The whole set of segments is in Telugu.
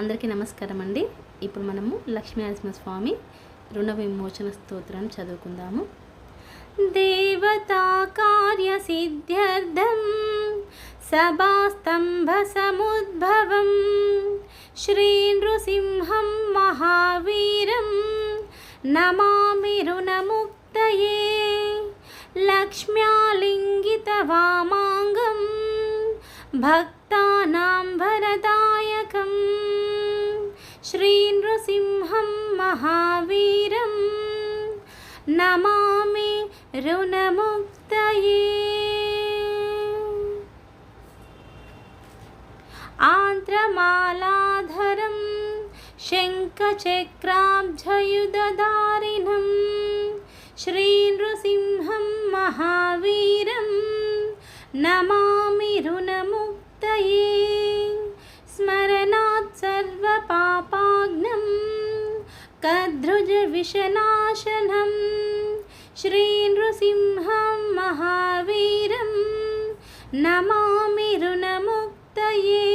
అందరికీ నమస్కారం అండి. ఇప్పుడు మనము లక్ష్మీ నరసింహస్వామి రుణ విమోచన స్తోత్రాన్ని చదువుకుందాము. దేవతా కార్య సిద్ధ్యర్థం సభాస్తంభ సముద్భవం శ్రీ నృసింహం మహావీరం నమామి రుణముక్తయే లక్ష్మ్యాలింగితవామాంగం భక్తానాం భరదాయకం श्रीनृसिंहं महावीरं नमामि ऋणमुक्तये आन्द्रमालाधरं शङ्खचक्राब्जयुदारिणं श्रीनृसिंहं महावीरं नमामि ऋणमुक्तये पापाग्नं कद्रुजविषनाशनं श्रीनृसिंहं महावीरं नमामि ऋणमुक्तये।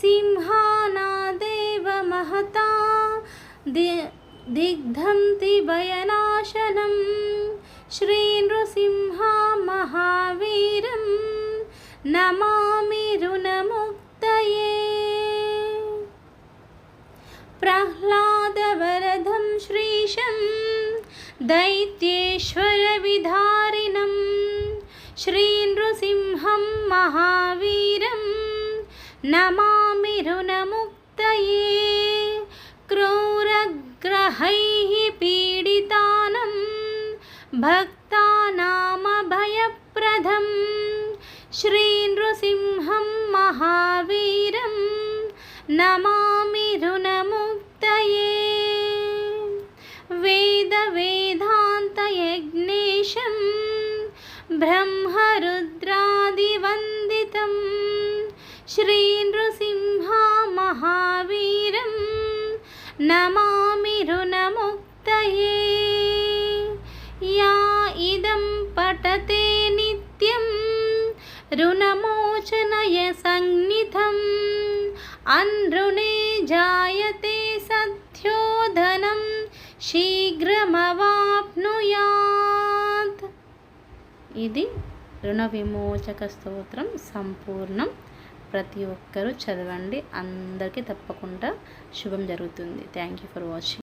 सिंहानादेव महता दि दिग्धन्तिभयनाशनं श्रीनृसिंहा महावीरं नमामि ऋणमुक्ता ప్రహ్లాదవరదం శ్రీశం दैत्येश्वरविधारिणं श्रीनृसिंहं महावीरं नमामि ऋणमुक्तये क्रूरग्रहैः पीडितानं भक्तानामभयप्रदं श्रीनृसिंहं महावीरं नमामि ऋणमुक्तये ईशं ब्रह्मरुद्रादिवन्दितं श्रीनृसिंहामहावीरं नमामि ऋणमुक्तये या इदं पठते नित्यं ऋणमोचनय संज्ञितम् अनृणे जायते सध्योधनं शीघ्रमवाप्नुया ఇది రుణ విమోచక స్తోత్రం సంపూర్ణం. ప్రతి ఒక్కరూ చదవండి. అందరికీ తప్పకుండా శుభం జరుగుతుంది. Thank you for watching